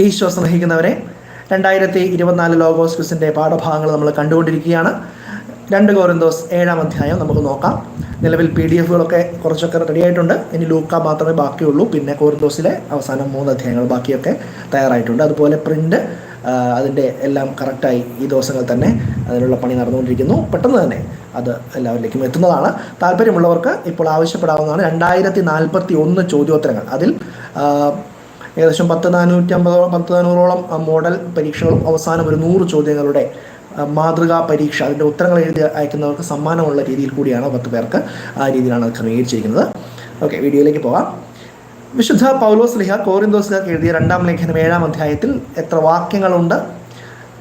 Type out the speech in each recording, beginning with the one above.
ഈശോ സ്നേഹിക്കുന്നവരെ രണ്ടായിരത്തി ഇരുപത്തിനാല് ലോഗോസ് ക്വിസിന്റെ പാഠഭാഗങ്ങൾ നമ്മൾ കണ്ടുകൊണ്ടിരിക്കുകയാണ്. രണ്ട് കോരന്തോസ് ഏഴാം അധ്യായം നമുക്ക് നോക്കാം. നിലവിൽ പി ഡി എഫുകളൊക്കെ കുറച്ചൊക്കെ റെഡി ആയിട്ടുണ്ട്. ഇനി ലൂക്ക മാത്രമേ ബാക്കിയുള്ളൂ. പിന്നെ കോരന്തോസിലെ അവസാനം മൂന്ന് അധ്യായങ്ങൾ ബാക്കിയൊക്കെ തയ്യാറായിട്ടുണ്ട്. അതുപോലെ പ്രിന്റ് അതിന്റെ എല്ലാം കറക്റ്റായി ഈ ദിവസങ്ങൾ തന്നെ അതിനുള്ള പണി നടന്നുകൊണ്ടിരിക്കുന്നു. പെട്ടെന്ന് തന്നെ അത് എല്ലാവരിലേക്കും എത്തുന്നതാണ്. താല്പര്യമുള്ളവർക്ക് ഇപ്പോൾ ആവശ്യപ്പെടാവുന്നതാണ് രണ്ടായിരത്തി നാൽപ്പത്തി ഒന്ന് ചോദ്യോത്തരങ്ങൾ. അതിൽ ഏകദേശം പത്ത് നാനൂറ്റി അമ്പതോളം പത്ത് നാനൂറോളം മോഡൽ പരീക്ഷകളും അവസാനം ഒരു നൂറ് ചോദ്യങ്ങളുടെ മാതൃകാ പരീക്ഷ അതിന്റെ ഉത്തരങ്ങൾ എഴുതി അയക്കുന്നവർക്ക് സമ്മാനമുള്ള രീതിയിൽ കൂടിയാണ് പത്ത് പേർക്ക് ആ രീതിയിലാണ് അത് ക്രമീകരിച്ചിരിക്കുന്നത്. ഓക്കെ വീഡിയോയിലേക്ക് പോകാം വിശുദ്ധ പൗലോസ് ലിഹ കോറിന്തോസുകാർക്ക് എഴുതിയ രണ്ടാം ലേഖനം ഏഴാം അധ്യായത്തിൽ എത്ര വാക്യങ്ങളുണ്ട്?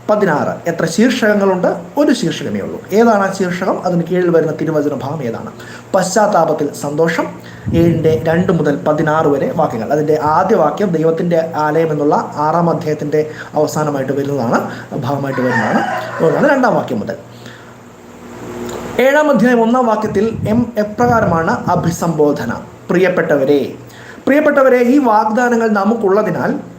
പതിനാറ്. എത്ര ശീർഷകങ്ങളുണ്ട്? ഒരു ശീർഷകമേ ഉള്ളൂ. ഏതാണ് ആ ശീർഷകം? അതിന് കീഴിൽ വരുന്ന തിരുവചന ഭാഗം ഏതാണ്? പശ്ചാത്താപത്തിൽ സന്തോഷം ഏഴിന്റെ രണ്ട് മുതൽ പതിനാറ് വരെ വാക്യങ്ങൾ. അതിന്റെ ആദ്യ വാക്യം ദൈവത്തിന്റെ ആലയം എന്നുള്ള ആറാം അധ്യായത്തിന്റെ അവസാനമായിട്ട് വരുന്നതാണ് ഭാഗമായിട്ട് വരുന്നതാണ്. അതുകൊണ്ടാണ് രണ്ടാം വാക്യം മുതൽ. ഏഴാം അധ്യായം ഒന്നാം വാക്യത്തിൽ എം എപ്രകാരമാണ് അഭിസംബോധന. പ്രിയപ്പെട്ടവരെ പ്രിയപ്പെട്ടവരെ ഈ വാഗ്ദാനങ്ങൾ നമുക്കുള്ളതിനാൽ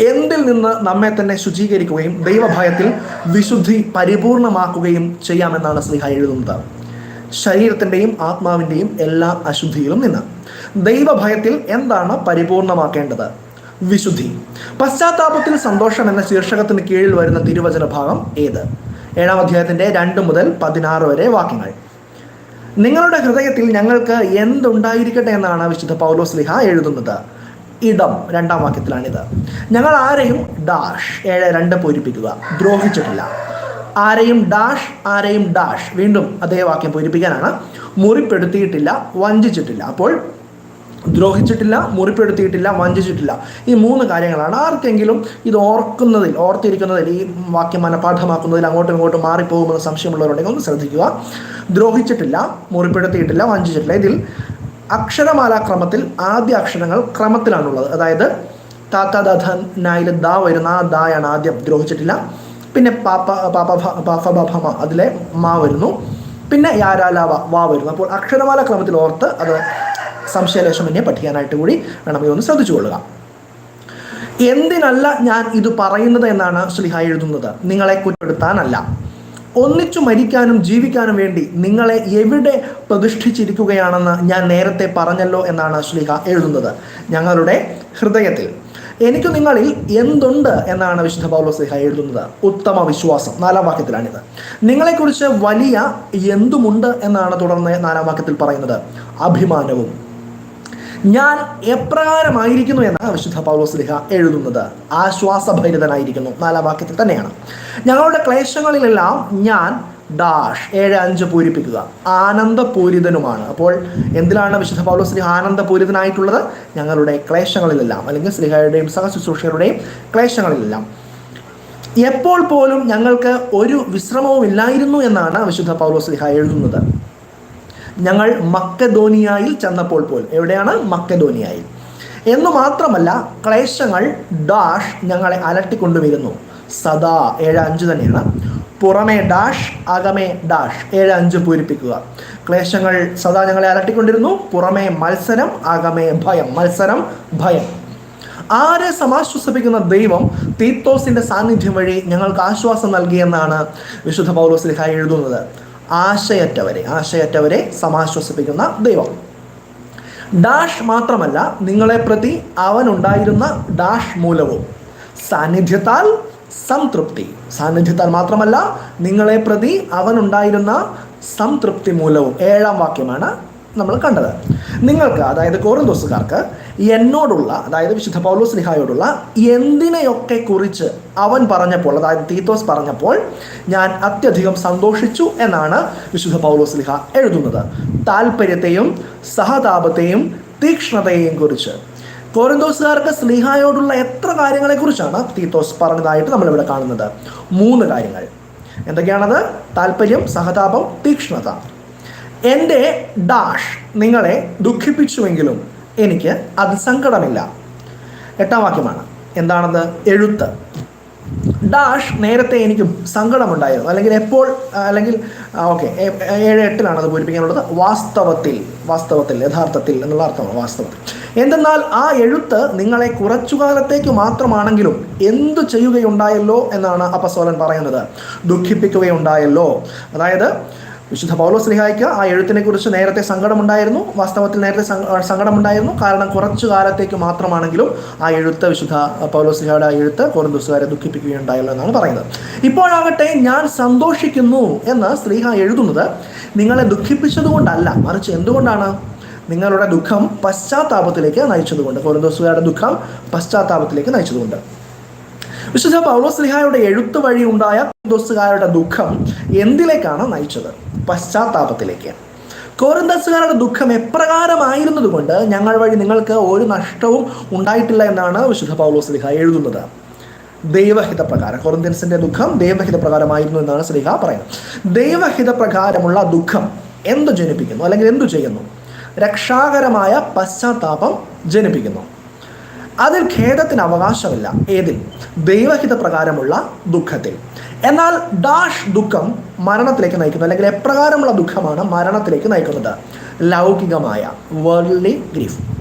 എന്തിൽ നിന്ന് നമ്മെ തന്നെ ശുചീകരിക്കുകയും ദൈവഭയത്തിൽ വിശുദ്ധി പരിപൂർണമാക്കുകയും ചെയ്യാമെന്നാണ് സ്ലിഹ എഴുതുന്നത്. ശരീരത്തിന്റെയും ആത്മാവിന്റെയും എല്ലാ അശുദ്ധിയിലും നിന്ന്. ദൈവഭയത്തിൽ എന്താണ് പരിപൂർണമാക്കേണ്ടത്? വിശുദ്ധി. പശ്ചാത്താപത്തിൽ സന്തോഷം എന്ന ശീർഷകത്തിന് കീഴിൽ വരുന്ന തിരുവചന ഭാഗം ഏത്? ഏഴാം അധ്യായത്തിന്റെ രണ്ട് മുതൽ പതിനാറ് വരെ വാക്യങ്ങൾ. നിങ്ങളുടെ ഹൃദയത്തിൽ ഞങ്ങൾക്ക് എന്തുണ്ടായിരിക്കട്ടെ എന്നാണ് വിശുദ്ധ പൗലോസ് ലിഹ എഴുതുന്നത്. ഇടം രണ്ടാം വാക്യത്തിലാണിത്. ഞങ്ങൾ ആരെയും ഡാഷ് ഏഴ് രണ്ട് പൂരിപ്പിക്കുക. ദ്രോഹിച്ചിട്ടില്ല. ആരെയും ഡാഷ് ആരെയും ഡാഷ്. വീണ്ടും അതേ വാക്യം പൂരിപ്പിക്കാനാണ്. മുറിപ്പെടുത്തിയിട്ടില്ല വഞ്ചിച്ചിട്ടില്ല. അപ്പോൾ ദ്രോഹിച്ചിട്ടില്ല മുറിപ്പെടുത്തിയിട്ടില്ല വഞ്ചിച്ചിട്ടില്ല. ഈ മൂന്ന് കാര്യങ്ങളാണ് ആർക്കെങ്കിലും ഇത് ഓർക്കുന്നതിൽ ഓർത്തിരിക്കുന്നതിൽ ഈ വാക്യം മനഃപാഠമാക്കുന്നതിൽ അങ്ങോട്ടും ഇങ്ങോട്ടും മാറിപ്പോകുമെന്ന് സംശയമുള്ളവരുണ്ടെങ്കിൽ ഒന്ന് ശ്രദ്ധിക്കുക. ദ്രോഹിച്ചിട്ടില്ല മുറിപ്പെടുത്തിയിട്ടില്ല വഞ്ചിച്ചിട്ടില്ല. ഇതിൽ അക്ഷരമാലാക്രമത്തിൽ ആദ്യ അക്ഷരങ്ങൾ ക്രമത്തിലാണുള്ളത്. അതായത് താത്ത ദധ നായിൽ ദ വരുന്ന ആ ദായാണ് ആദ്യം ദ്രോഹിച്ചിട്ടില്ല. പിന്നെ പാപ്പ പാപ്പ പാഫ ഭമ അതിലെ മാ വരുന്നു. പിന്നെ യാരാലാവ വാ വരുന്നു. അപ്പോൾ അക്ഷരമാല ക്രമത്തിൽ ഓർത്ത് അത് സംശയലേശം എന്നെ പഠിക്കാനായിട്ട് കൂടി വേണം ഇതൊന്ന് ശ്രദ്ധിച്ചു കൊള്ളുക എന്തിനല്ല ഞാൻ ഇത് പറയുന്നത് എന്നാണ് ശ്രീഹ എഴുതുന്നത്? നിങ്ങളെ കുറ്റപ്പെടുത്താനല്ല. ഒന്നിച്ചു മരിക്കാനും ജീവിക്കാനും വേണ്ടി നിങ്ങളെ എവിടെ പ്രതിഷ്ഠിച്ചിരിക്കുകയാണെന്ന് ഞാൻ നേരത്തെ പറഞ്ഞല്ലോ എന്നാണ് ശ്ലീഹ എഴുതുന്നത്. ഞങ്ങളുടെ ഹൃദയത്തിൽ. എനിക്ക് നിങ്ങളിൽ എന്തുണ്ട് എന്നാണ് വിശുദ്ധ പൗലോസ് ശ്രീഹ എഴുതുന്നത്. ഉത്തമ വിശ്വാസം. നാലാം വാക്യത്തിലാണിത്. നിങ്ങളെക്കുറിച്ച് വലിയ എന്തുമുണ്ട് എന്നാണ് തുടർന്ന് നാലാം വാക്യത്തിൽ പറയുന്നത്. അഭിമാനവും ഞാൻ എപ്രകാരമായിരിക്കുന്നു എന്ന് വിശുദ്ധ പൗലോസ് ലിഹ എഴുതുന്നത്. ആശ്വാസഭരിതനായിരിക്കുന്നു. നാലാം വാക്യത്തിൽ തന്നെയാണ്. ഞങ്ങളുടെ ക്ലേശങ്ങളിലെല്ലാം ഞാൻ ഡാഷ് ഏഴ് അഞ്ച് പൂരിപ്പിക്കുക. ആനന്ദപൂരിതനുമാണ്. അപ്പോൾ എന്തിനാണ് വിശുദ്ധ പൗലോസ് സ്ലിഹ ആനന്ദപൂരിതനായിട്ടുള്ളത്? ഞങ്ങളുടെ ക്ലേശങ്ങളിലെല്ലാം അല്ലെങ്കിൽ സ്ലിഹയുടെയും സഹശുശ്രൂഷകരുടെയും ക്ലേശങ്ങളിലെല്ലാം. എപ്പോൾ പോലും ഞങ്ങൾക്ക് ഒരു വിശ്രമവും ഇല്ലായിരുന്നു എന്നാണ് വിശുദ്ധ പൗലോസ് ലിഹ എഴുതുന്നത്. ഞങ്ങൾ മക്കധോനിയായിൽ ചെന്നപ്പോൾ പോലും. എവിടെയാണ്? മക്കധോനിയായിൽ എന്നു മാത്രമല്ല ക്ലേശങ്ങൾ ഡാഷ് ഞങ്ങളെ അലട്ടിക്കൊണ്ടുവരുന്നു. സദാ ഏഴ് അഞ്ച് തന്നെയാണ്. പുറമേ ഡാഷ് അകമേ ഡാഷ്. ഏഴ് അഞ്ച് പൂരിപ്പിക്കുക. ക്ലേശങ്ങൾ സദാ ഞങ്ങളെ അലട്ടിക്കൊണ്ടിരുന്നു. പുറമേ മത്സരം അകമേ ഭയം. മത്സരം ഭയം. ആരെ സമാശ്വസിപ്പിക്കുന്ന ദൈവം തീത്തോസിന്റെ സാന്നിധ്യം വഴി ഞങ്ങൾക്ക് ആശ്വാസം നൽകിയെന്നാണ് വിശുദ്ധ പൗലോസ് ലിഹ എഴുതുന്നത്. ആശയറ്റവരെ ആശയറ്റവരെ സമാശ്വസിപ്പിക്കുന്ന ദൈവം. ഡാഷ് മാത്രമല്ല നിങ്ങളെ പ്രതി അവനുണ്ടായിരുന്ന ഡാഷ് മൂലവും. സാന്നിധ്യത്താൽ സംതൃപ്തി. സാന്നിധ്യത്താൽ മാത്രമല്ല നിങ്ങളെ പ്രതി അവനുണ്ടായിരുന്ന സംതൃപ്തി മൂലവും. ഏഴാം വാക്യമാണ് നമ്മൾ കണ്ടത്. നിങ്ങൾക്ക് അതായത് കോറിന്തോസുകാർക്ക് എന്നോടുള്ള അതായത് വിശുദ്ധ പൗലോസ് ലിഹായോടുള്ള എന്തിനെയൊക്കെ കുറിച്ച് അവൻ പറഞ്ഞപ്പോൾ അതായത് തീത്തോസ് പറഞ്ഞപ്പോൾ ഞാൻ അത്യധികം സന്തോഷിച്ചു എന്നാണ് വിശുദ്ധ പൗലോസ് ലിഹ എഴുതുന്നത്. താല്പര്യത്തെയും സഹതാപത്തെയും തീക്ഷ്ണതയെയും കുറിച്ച്. കോറിന്തോസുകാർക്ക് സ്ലിഹായോടുള്ള എത്ര കാര്യങ്ങളെക്കുറിച്ചാണ് തീത്തോസ് പറഞ്ഞതായിട്ട് നമ്മളിവിടെ കാണുന്നത്? മൂന്ന് കാര്യങ്ങൾ. എന്തൊക്കെയാണത്? താല്പര്യം സഹതാപം തീക്ഷ്ണത. എന്റെ ഡാഷ് നിങ്ങളെ ദുഃഖിപ്പിച്ചുവെങ്കിലും എനിക്ക് അത് സങ്കടമില്ല. എട്ടാം വാക്യമാണ്. എന്താണെന്ന്? എഴുത്ത്. ഡാഷ് നേരത്തെ എനിക്ക് സങ്കടമുണ്ടായിരുന്നു. അല്ലെങ്കിൽ എപ്പോൾ അല്ലെങ്കിൽ ഓക്കെ ഏഴ് എട്ടിലാണ് അത് പൂരിപ്പിക്കാനുള്ളത്. വാസ്തവത്തിൽ വാസ്തവത്തിൽ യഥാർത്ഥത്തിൽ എന്നുള്ള അർത്ഥമാണ് വാസ്തവത്തിൽ. എന്തെന്നാൽ ആ എഴുത്ത് നിങ്ങളെ കുറച്ചു കാലത്തേക്ക് മാത്രമാണെങ്കിലും എന്തു ചെയ്യുകയുണ്ടായല്ലോ എന്നാണ് അപ്പസോലൻ പറയുന്നത്. ദുഃഖിപ്പിക്കുകയുണ്ടായല്ലോ. അതായത് വിശുദ്ധ പൗലോസ് ലിഹായ്ക്ക് ആ എഴുത്തിനെ കുറിച്ച് നേരത്തെ സങ്കടമുണ്ടായിരുന്നു. വാസ്തവത്തിൽ നേരത്തെ സങ്ക- സങ്കടമുണ്ടായിരുന്നു. കാരണം കുറച്ചു കാലത്തേക്ക് മാത്രമാണെങ്കിലും ആ എഴുത്ത് വിശുദ്ധ പൗലോസ് ലിഹയുടെ ആ എഴുത്ത് കോറിന്തോസുകാരെ ദുഃഖിപ്പിക്കുകയുണ്ടായല്ലോ എന്നാണ് പറയുന്നത്. ഇപ്പോഴാകട്ടെ ഞാൻ സന്തോഷിക്കുന്നു എന്ന് സ്ത്രീഹ എഴുതുന്നത് നിങ്ങളെ ദുഃഖിപ്പിച്ചതുകൊണ്ടല്ല. മറിച്ച് എന്തുകൊണ്ടാണ്? നിങ്ങളുടെ ദുഃഖം പശ്ചാത്താപത്തിലേക്ക് നയിച്ചതുകൊണ്ട് കോരന്തോസുകാരുടെ ദുഃഖം പശ്ചാത്താപത്തിലേക്ക് നയിച്ചതുകൊണ്ട്. വിശുദ്ധ പൗലോസ് ലിഹായുടെ എഴുത്ത് വഴി ഉണ്ടായ ദോസ്തുകാരുടെ ദുഃഖം എന്തിലേക്കാണ് നയിച്ചത്? പശ്ചാത്താപത്തിലേക്ക്. കോരന്തസുകാരുടെ ദുഃഖം എപ്രകാരമായിരുന്നത് കൊണ്ട് ഞങ്ങൾ വഴി നിങ്ങൾക്ക് ഒരു നഷ്ടവും ഉണ്ടായിട്ടില്ല എന്നാണ് വിശുദ്ധ പൗലോസ് ലിഹ എഴുതുന്നത്. ദൈവഹിതപ്രകാരം പ്രകാരം ദുഃഖം ദൈവഹിത പ്രകാരമായിരുന്നു എന്നാണ് സ്ലിഹ പറയുന്നത്. ദൈവഹിതപ്രകാരമുള്ള ദുഃഖം എന്തു ജനിപ്പിക്കുന്നു? അല്ലെങ്കിൽ എന്തു ചെയ്യുന്നു? രക്ഷാകരമായ പശ്ചാത്താപം ജനിപ്പിക്കുന്നു. അതിൽ ഖേദത്തിന് അവകാശമില്ല. ഏതിൽ? ദൈവഹിത പ്രകാരമുള്ള ദുഃഖത്തിൽ. എന്നാൽ ഡാഷ് ദുഃഖം മരണത്തിലേക്ക് നയിക്കുന്നു. അല്ലെങ്കിൽ എപ്രകാരമുള്ള ദുഃഖമാണ് മരണത്തിലേക്ക് നയിക്കുന്നത്? ലൗകികമായ വേൾഡ്ലി ഗ്രീഫ്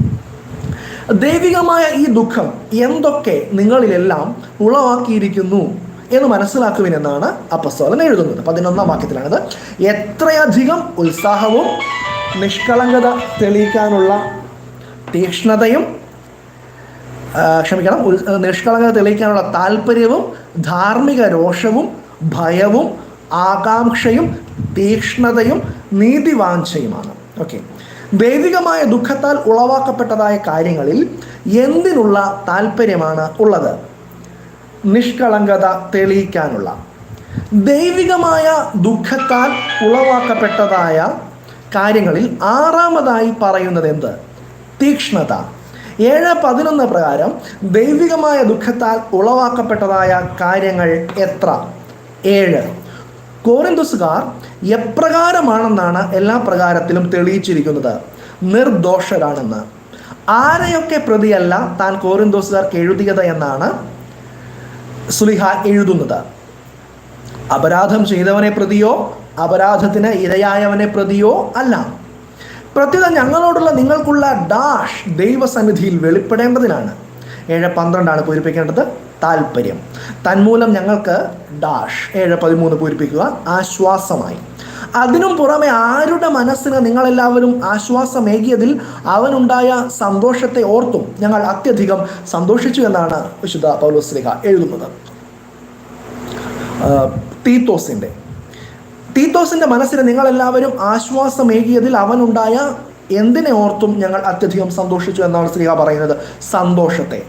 ദൈവികമായ ഈ ദുഃഖം എന്തൊക്കെ നിങ്ങളിലെല്ലാം ഉളവാക്കിയിരിക്കുന്നു എന്ന് മനസ്സിലാക്കുവിനെന്നാണ് അപ്പസ്തോലൻ എഴുതുന്നത്. പതിനൊന്നാം വാക്യത്തിലാണിത്. എത്രയധികം ഉത്സാഹവും നിഷ്കളങ്കത തെളിയിക്കാനുള്ള തീക്ഷ്ണതയും ക്ഷമിക്കണം. ഒരു നിഷ്കളങ്കത തെളിയിക്കാനുള്ള താല്പര്യവും ധാർമ്മിക രോഷവും ഭയവും ആകാംക്ഷയും തീക്ഷ്ണതയും നീതിവാഞ്ചയുമാണ്. ഓക്കെ ദൈവികമായ ദുഃഖത്താൽ ഉളവാക്കപ്പെട്ടതായ കാര്യങ്ങളിൽ എന്തിനുള്ള താല്പര്യമാണ് ഉള്ളത്? നിഷ്കളങ്കത തെളിയിക്കാനുള്ള. ദൈവികമായ ദുഃഖത്താൽ ഉളവാക്കപ്പെട്ടതായ കാര്യങ്ങളിൽ ആറാമതായി പറയുന്നത് എന്ത്? തീക്ഷ്ണത. ഏഴ് പതിനൊന്ന് പ്രകാരം ദൈവികമായ ദുഃഖത്താൽ ഉളവാക്കപ്പെട്ടതായ കാര്യങ്ങൾ എത്ര? ഏഴ്. കോറിന്തുസുകാർ എപ്രകാരമാണെന്നാണ് എല്ലാ പ്രകാരത്തിലും തെളിയിച്ചിരിക്കുന്നത്. നിർദോഷരാണെന്ന്. ആരെയൊക്കെ പ്രതിയല്ല താൻ കോറിന്തോസുകാർക്ക് എഴുതിയത് എന്നാണ് സുലിഹ എഴുതുന്നത്. അപരാധം ചെയ്തവനെ പ്രതിയോ അപരാധത്തിന് ഇരയായവനെ പ്രതിയോ അല്ല. പ്രത്യുത ഞങ്ങളോടുള്ള നിങ്ങൾക്കുള്ള ഡാഷ് ദൈവസന്നിധിയിൽ വെളിപ്പെടേണ്ടതിനാണ് ഏഴ് പന്ത്രണ്ടാണ് പൂരിപ്പിക്കേണ്ടത് താല്പര്യം തന്മൂലം ഞങ്ങൾക്ക് ഡാഷ് ഏഴ് പതിമൂന്ന് പൂരിപ്പിക്കുക ആശ്വാസമായി. അതിനും പുറമെ ആരുടെ മനസ്സിന് നിങ്ങളെല്ലാവരും ആശ്വാസമേകിയതിൽ അവനുണ്ടായ സന്തോഷത്തെ ഓർത്തും ഞങ്ങൾ അത്യധികം സന്തോഷിച്ചു എന്നാണ് വിശുദ്ധ പൗലോസ്ലിഹ എഴുതുന്നത്. തീത്തോസിന്റെ തീത്തോസിന്റെ മനസ്സിന് നിങ്ങളെല്ലാവരും ആശ്വാസമേകിയതിൽ അവനുണ്ടായ എന്തിനെ ഓർത്തും ഞങ്ങൾ അത്യധികം സന്തോഷിച്ചു എന്നാണ് ശ്രീഹ പറയുന്നത്. സന്തോഷത്തെ.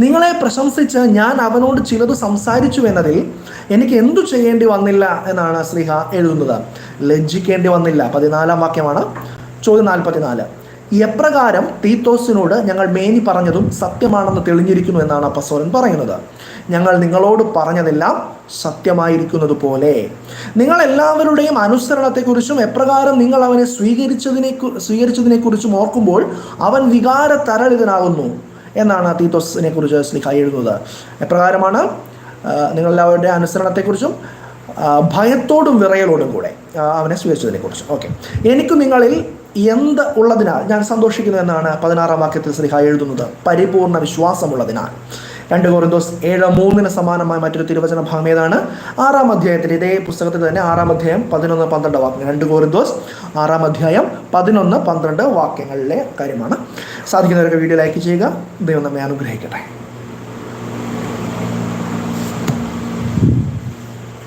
നിങ്ങളെ പ്രശംസിച്ച് ഞാൻ അവനോട് ചിലത് സംസാരിച്ചു എന്നതിൽ എനിക്ക് എന്തു ചെയ്യേണ്ടി വന്നില്ല എന്നാണ് ശ്രീഹ എഴുതുന്നത്. ലജ്ജിക്കേണ്ടി വന്നില്ല. പതിനാലാം വാക്യമാണ്. ചോദ്യം നാൽപ്പത്തിനാല്. എപ്രകാരം തീത്തോസിനോട് ഞങ്ങൾ മേനി പറഞ്ഞതും സത്യമാണെന്ന് തെളിഞ്ഞിരിക്കുന്നു എന്നാണ് അപ്പസോലൻ പറയുന്നത്. ഞങ്ങൾ നിങ്ങളോട് പറഞ്ഞതെല്ലാം സത്യമായിരിക്കുന്നത് പോലെ. നിങ്ങൾ എല്ലാവരുടെയും അനുസരണത്തെക്കുറിച്ചും എപ്രകാരം നിങ്ങൾ അവനെ സ്വീകരിച്ചതിനെ സ്വീകരിച്ചതിനെ കുറിച്ചും ഓർക്കുമ്പോൾ അവൻ വികാര തരളിതനാകുന്നു എന്നാണ് തീത്തോസിനെ കുറിച്ച് സ്ലിഹ എഴുതുന്നത്. എപ്രകാരമാണ് നിങ്ങളെല്ലാവരുടെ അനുസരണത്തെക്കുറിച്ചും ഭയത്തോടും വിറയലോടും കൂടെ അവനെ സ്വീകരിച്ചതിനെ കുറിച്ചും ഓക്കെ. എനിക്ക് നിങ്ങളിൽ എന്ത് ഉള്ളതിനാൽ ഞാൻ സന്തോഷിക്കുന്നു എന്നാണ് പതിനാറാം വാക്യത്തിൽ ശ്രീഹ എഴുതുന്നത്. പരിപൂർണ വിശ്വാസമുള്ളതിനാൽ. രണ്ട് കോറിന്തോസ് ഏഴ് മൂന്നിന് സമാനമായ മറ്റൊരു തിരുവചന ഭാഗം ഏതാണ്? ആറാം അധ്യായത്തിൽ ഇതേ പുസ്തകത്തിൽ തന്നെ ആറാം അധ്യായം പതിനൊന്ന് പന്ത്രണ്ട് വാക്യങ്ങൾ. രണ്ട് കോറിന്തോസ് ആറാം അധ്യായം പതിനൊന്ന് പന്ത്രണ്ട് വാക്യങ്ങളിലെ കാര്യമാണ്. സാധിക്കുന്നവരൊക്കെ വീഡിയോ ലൈക്ക് ചെയ്യുക. ദൈവം നമ്മെ അനുഗ്രഹിക്കട്ടെ.